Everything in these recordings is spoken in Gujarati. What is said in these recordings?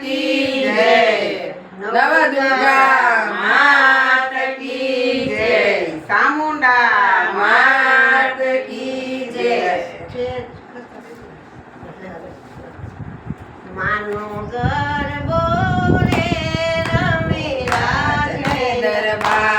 કી જય. નવદુર્ગા માત કી જય. સામુંડા માત કી જય. માનો ગરબો રે રમી રાજ દરબાર.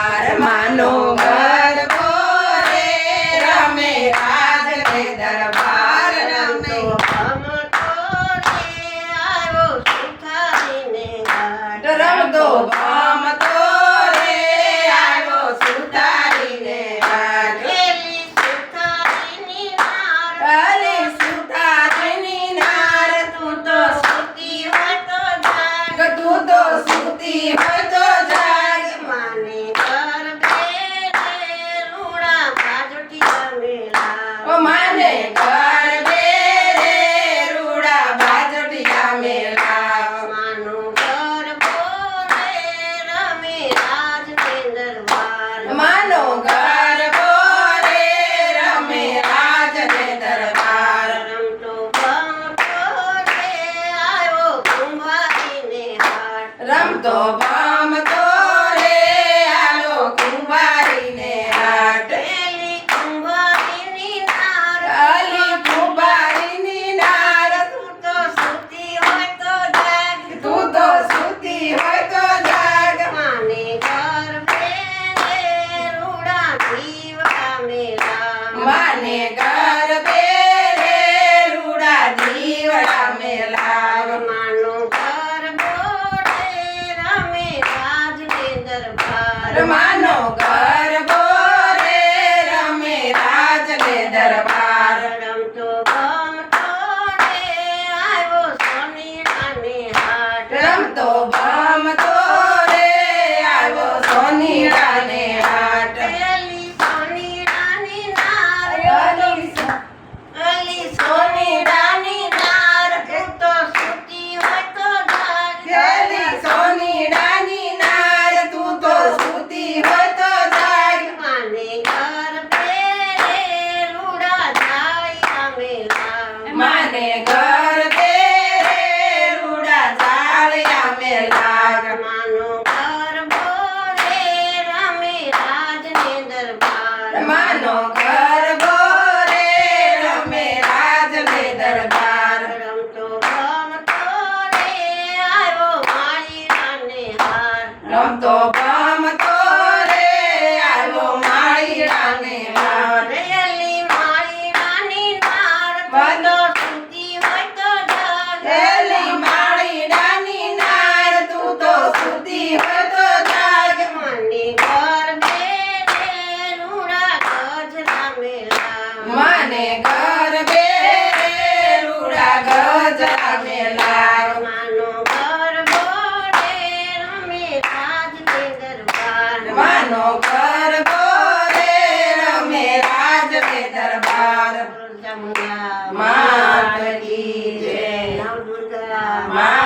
dos últimos dois. do hermano. God મને ઘર તેરે રૂડા ચાલ્યા મેલાગ માનો ઘર બોલે રમે રાજને દરબાર. માનો ઘર બોલે રમે રાજને દરબાર. રમતો રમતો રે આવ્યો મારી રાને હાર. રમતો માત કી જય. નવ દુર્ગા મા